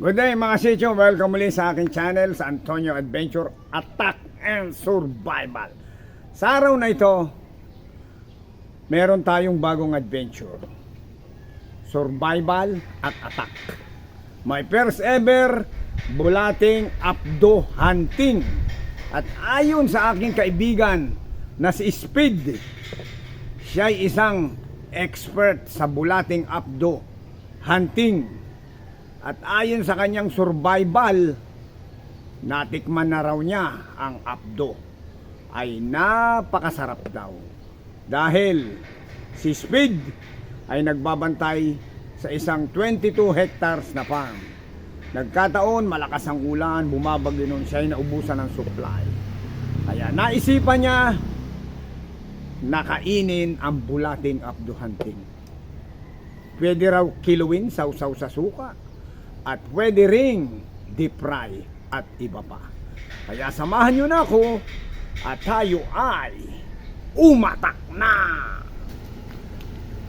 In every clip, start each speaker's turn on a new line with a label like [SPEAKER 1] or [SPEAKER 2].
[SPEAKER 1] Good day mga sityo, welcome muli sa aking channel sa Antonio Adventure Attack and Survival. Sa araw na ito, meron tayong bagong adventure. Survival at Attack. My first ever bulating abdo hunting. At ayon sa aking kaibigan na si Speed, siya ay isang expert sa bulating abdo hunting. At ayon sa kanyang survival, natikman na raw niya ang abdo. Ay napakasarap daw. Dahil si Speed ay nagbabantay sa isang 22 hectares na farm. Nagkataon, malakas ang ulan, bumabagyo nun siya ay naubusan ng supply. Kaya naisipan niya nakainin ang bulating abdo hunting. Pwede raw kiluin, sausaw sa suka, at pwede ring deep fry at iba pa. Kaya samahan nyo na ako at tayo ay umatak na!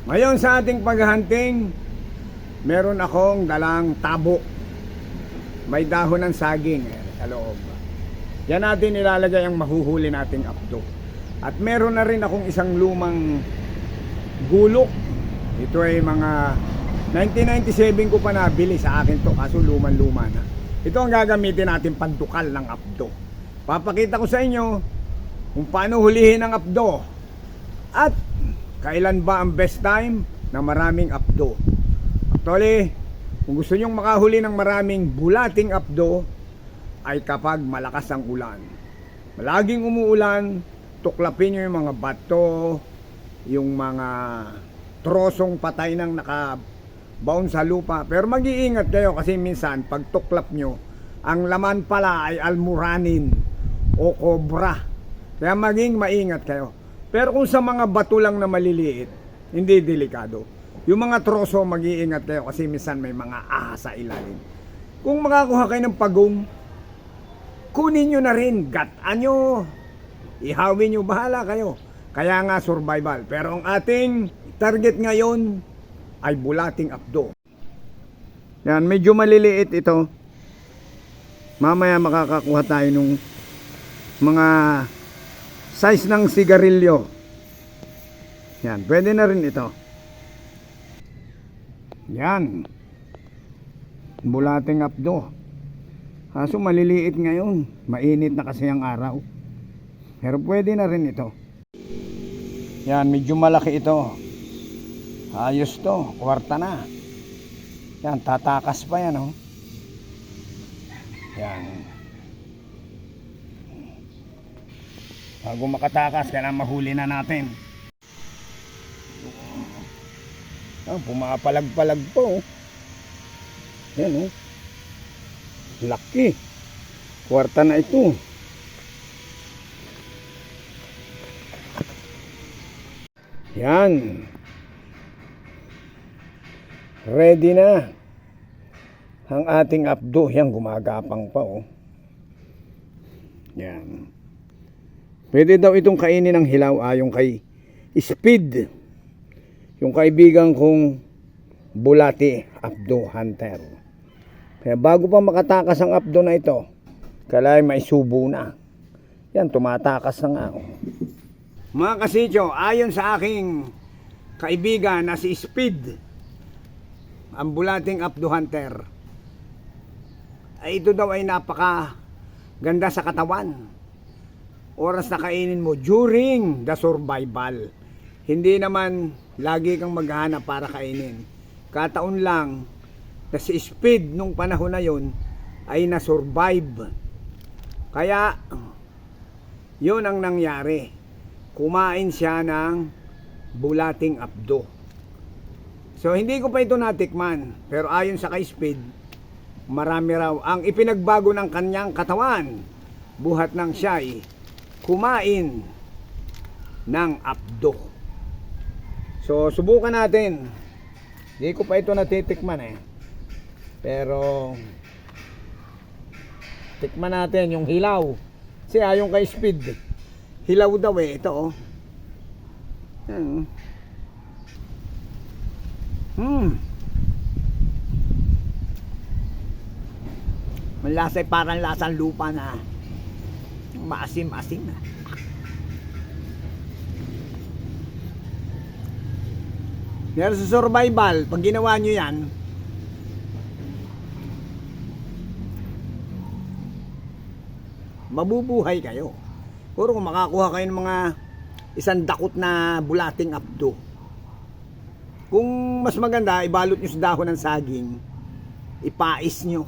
[SPEAKER 1] Ngayon sa ating paghahunting, meron akong dalang tabo. May dahon ng saging eh, sa loob. Yan natin ilalagay ang mahuhuli nating abdo. At meron na rin akong isang lumang gulok. Ito ay mga 1997 ko pa nabili sa akin to kaso luman-luma na. Ito ang gagamitin natin pandukal ng abdo. Papakita ko sa inyo kung paano hulihin ang abdo. At kailan ba ang best time na maraming abdo. Actually, kung gusto nyong makahuli ng maraming bulating abdo, ay kapag malakas ang ulan. Malaging umuulan, tuklapin nyo yung mga bato, yung mga trosong patay ng naka baon sa lupa. Pero mag-iingat kayo kasi minsan pag tuklap nyo, ang laman pala ay almuranin o kobra. Kaya maging maingat kayo. Pero kung sa mga bato lang na maliliit, hindi delikado. Yung mga troso, mag-iingat kayo kasi minsan may mga ahas sa ilalim. Kung makakuha kayo ng pagong, kunin nyo na rin, gataan nyo, ihawin nyo, bahala kayo. Kaya nga survival. Pero ang ating target ngayon, ay bulating abdo. Yan, medyo maliliit ito. Mamaya makakakuha tayo nung mga size ng sigarilyo. Yan, pwede na rin ito. Yan. Bulating abdo. Kaso maliliit ngayon. Mainit na kasi ang araw. Pero pwede na rin ito. Yan, medyo malaki ito. Ayos to, kwarta na. Yan, tatakas pa yan, oh. Yan. Bago makatakas, kailangan mahuli na natin. Oh, pumapalag-palag po, oh. Yan, oh. Laki. Kwarta na ito. Yan. Ready na. Ang ating abdo, yan gumagapang pa oh. Yan. Pwede daw itong kainin ng hilaw ayon kay Speed. Yung kaibigan kong Bulati Abdo Hunter. Kaya bago pa makatakas ang abdo na ito, kalay may subo na. Yan, tumatakas na nga. oh. Mga kasityo, ayon sa aking kaibigan na si Speed, ang bulating Abdo Hunter. Ay ito daw ay napaka ganda sa katawan. Oras na kainin mo during the survival. Hindi naman lagi kang maghahanap para kainin. Kataon lang na si speed nung panahon na yon ay na-survive. Kaya yun ang nangyari. Kumain siya ng bulating abdo So hindi ko pa ito natikman, pero ayon sa kay Speed, marami raw ang ipinagbago ng kanyang katawan. Buhat ng siya'y kumain ng abdo. So subukan natin. Hindi ko pa ito natitikman eh. Pero tikman natin yung hilaw. Kasi ayon kay Speed, hilaw daw eh. Ito oh. Yan. Hmm. Malasay parang lasang lupa na maasim-asim na. Pero sa survival, pag ginawa nyo yan, mabubuhay kayo. Puro kung makakuha kayo ng mga isang dakot na bulating abdo. Kung mas maganda, ibalot nyo sa dahon ng saging, ipais nyo.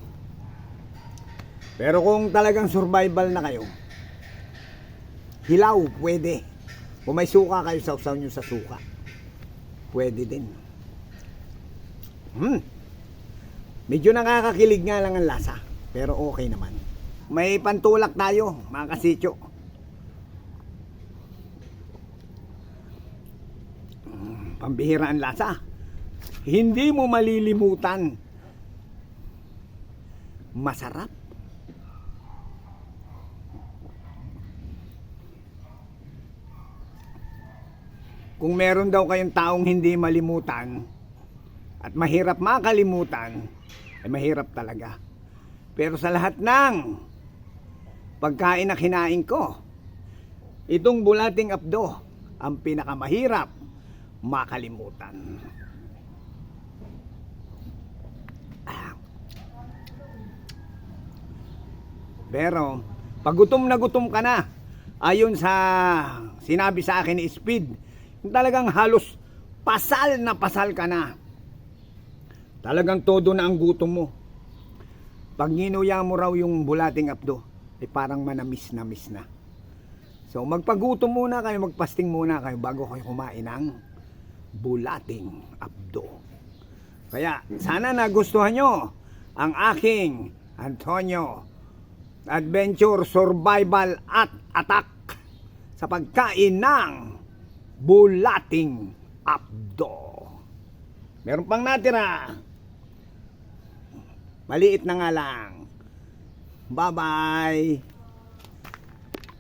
[SPEAKER 1] Pero kung talagang survival na kayo, hilaw, pwede. Kung may suka kayo, sausaw nyo sa suka. Pwede din. Hmm. Medyo nakakakilig nga lang ang lasa. Pero okay naman. May pantulak tayo, mga kasityo. Pambihira ang lasa. Hindi mo malilimutan. Masarap. Kung meron daw kayong taong hindi malimutan at mahirap makalimutan, ay mahirap talaga. Pero sa lahat ng pagkain na kinain ko, itong bulating abdo ang pinakamahirap makalimutan. Pero, pag gutom na gutom ka na, ayon sa sinabi sa akin ni Speed, talagang halos pasal na pasal ka na. Talagang todo na ang gutom mo. Pag ginuya mo raw yung bulating abdo, ay parang manamis na miss na. So magpagutom muna kayo, magpasting muna kayo bago kayo kumain ng bulating abdo. Kaya sana nagustuhan nyo ang aking Antonio Adventure Survival at Attack sa pagkain ng bulating abdo. Meron pang natira. Maliit na nga lang. Bye-bye.